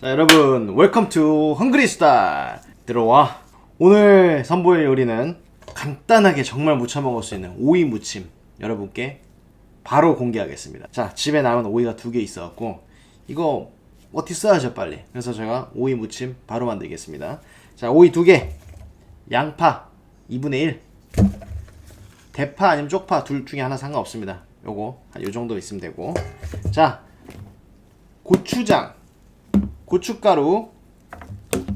자 여러분 웰컴 투 헝그리 스타일 들어와. 오늘 선보일 요리는 간단하게 정말 무쳐 먹을 수 있는 오이 무침. 여러분께 바로 공개하겠습니다. 자 집에 남은 오이가 두 개 있어갖고 이거 어떻게 써야죠 빨리? 그래서 제가 오이 무침 바로 만들겠습니다. 자 오이 두개. 양파 2분의 1 대파 아니면 쪽파 둘 중에 하나 상관없습니다. 요거 한 요 정도 있으면 되고. 자 고추장 고춧가루,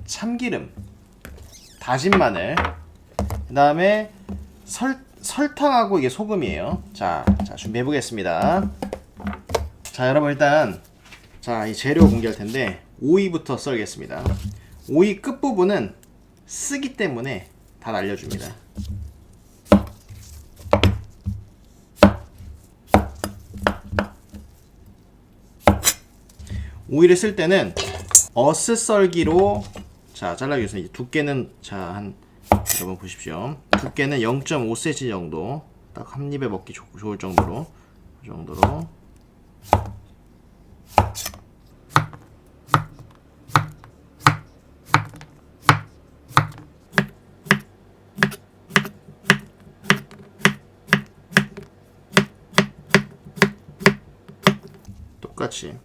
참기름, 다진 마늘, 그 다음에 설, 설탕하고 이게 소금이에요. 자, 자 준비해 보겠습니다. 자, 여러분 일단 자, 이 재료 공개할 텐데 오이부터 썰겠습니다. 오이 끝 부분은 쓰기 때문에 다 날려줍니다. 오이를 쓸 때는 어스 썰기로 자 잘라주세요. 두께는 자한 여러분 보십시오. 두께는 0.5cm 정도 딱 한 입에 먹기 좋, 좋을 정도로 그 정도로 똑같이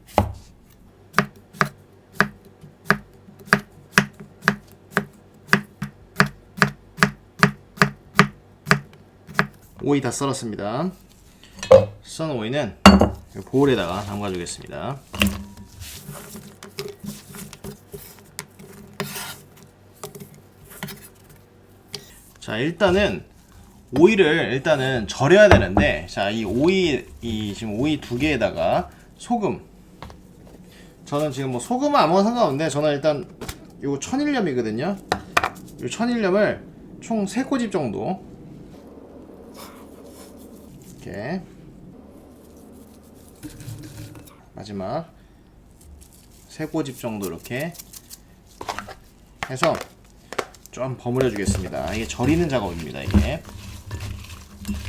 오이 다 썰었습니다. 썬 오이는 이 보울에다가 담가주겠습니다. 자 일단은 오이를 일단은 절여야 되는데 자 이 오이 이 지금 오이 두 개에다가 소금 저는 지금 뭐 소금은 아무거나 상관없는데 저는 일단 요 천일염이거든요. 요 천일염을 총 3꼬집 정도 이렇게. 마지막. 세 꼬집 정도 이렇게 해서 좀 버무려 주겠습니다. 이게 절이는 작업입니다. 이게.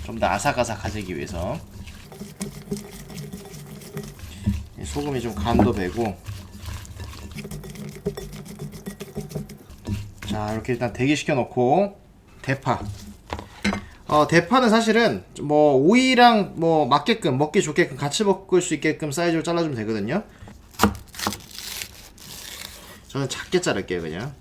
좀 더 아삭아삭하기 위해서. 이 소금이 좀 간도 배고. 자 이렇게 일단 대기시켜 놓고 대파 어, 대파는 사실은 뭐 오이랑 뭐 맞게끔 먹기 좋게끔 같이 먹을 수 있게끔 사이즈로 잘라주면 되거든요. 저는 작게 자를게요 그냥.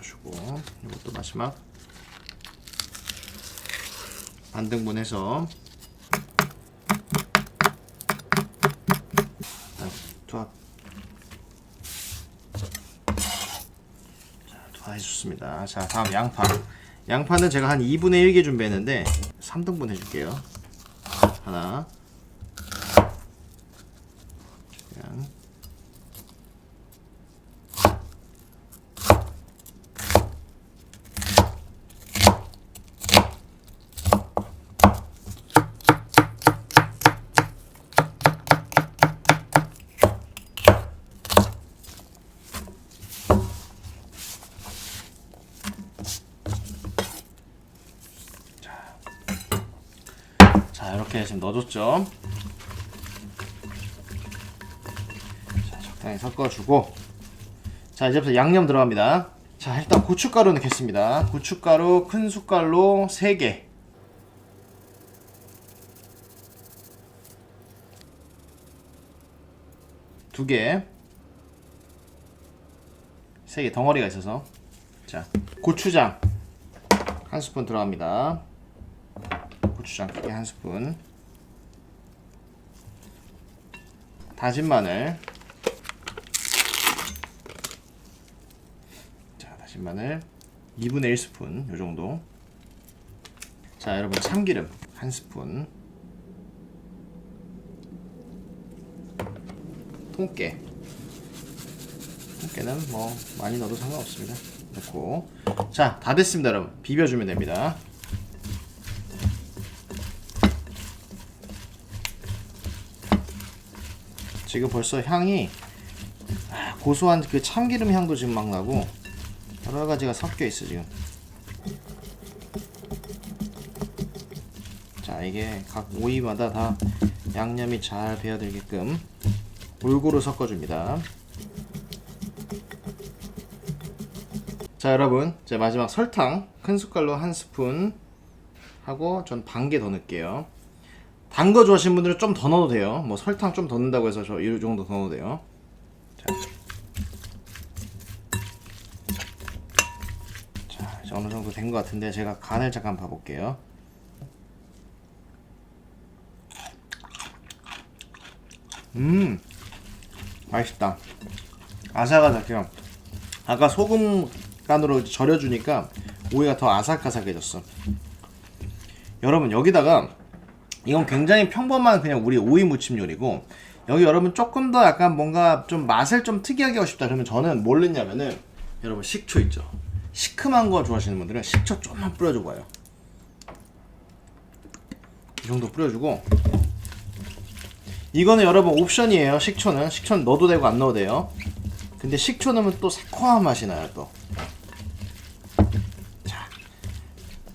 주고 이것도 마지막. 반등분 해서. 투합 자 투합해 줬습니다. 자 다음 양파 양파는 제가 한 2분의 1개 준비했는데 3등분 해줄게요. 하나 이렇게 지금 넣어줬죠? 자 적당히 섞어주고. 자 이제부터 양념 들어갑니다. 자 일단 고춧가루 넣겠습니다. 고춧가루 큰 숟갈로 3개. 두 개. 세 개 덩어리가 있어서. 자 고추장 한 스푼 들어갑니다 고추장 크게 한 스푼. 다진 마늘. 자 다진 마늘. 2분의 1 스푼 요 정도. 자 여러분 참기름 한 스푼. 통깨. 통깨는 뭐 많이 넣어도 상관없습니다. 넣고. 자 다 됐습니다 여러분. 비벼주면 됩니다 지금 벌써 향이 아, 고소한 그 참기름 향도 지금 막 나고 여러 가지가 섞여 있어 지금. 자 이게 각 오이마다 다 양념이 잘 배어들게끔 골고루 섞어줍니다. 자 여러분 이제 마지막 설탕 큰 숟갈로 한 스푼 하고 전 반 개 더 넣을게요. 단 거 좋아하시는 분들은 좀 더 넣어도 돼요. 뭐 설탕 좀 더 넣는다고 해서 저 이 정도 더 넣어도 돼요. 자, 자 이제 어느 정도 된 것 같은데 제가 간을 잠깐 봐볼게요. 음 맛있다. 아삭아삭해요. 아까 소금 간으로 절여주니까 오이가 더 아삭아삭해졌어. 여러분 여기다가 이건 굉장히 평범한 그냥 우리 오이 무침 요리고 여기 여러분 조금 더 약간 뭔가 좀 맛을 좀 특이하게 하고 싶다 그러면 저는 뭘 넣냐면은 여러분 식초 있죠? 시큼한 거 좋아하시는 분들은 식초 좀만 뿌려줘 봐요. 이 정도 뿌려주고. 이거는 여러분 옵션이에요 식초는. 식초는 넣어도 되고 안 넣어도 돼요. 근데 식초 넣으면 또 새콤한 맛이 나요 또. 자,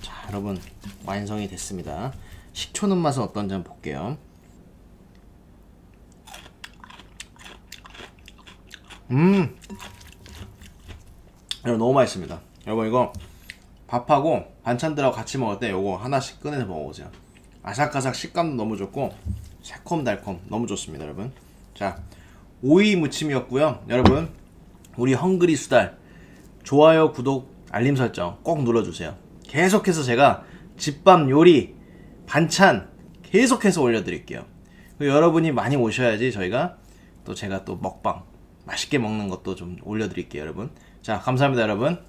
자 여러분 완성이 됐습니다 식초 넣은 맛은 어떤지 한번 볼게요. 음! 여러분 너무 맛있습니다. 여러분 이거 밥하고 반찬들하고 같이 먹을 때 요거 하나씩 꺼내서 먹어보세요. 아삭아삭 식감도 너무 좋고 새콤달콤 너무 좋습니다 여러분. 자 오이 무침이었고요. 여러분 우리 헝그리 수달 좋아요 구독 알림 설정 꼭 눌러주세요. 계속해서 제가 집밥 요리 반찬 계속해서 올려드릴게요. 여러분이 많이 오셔야지 저희가 또 제가 또 먹방 맛있게 먹는 것도 좀 올려드릴게요 여러분. 자 감사합니다 여러분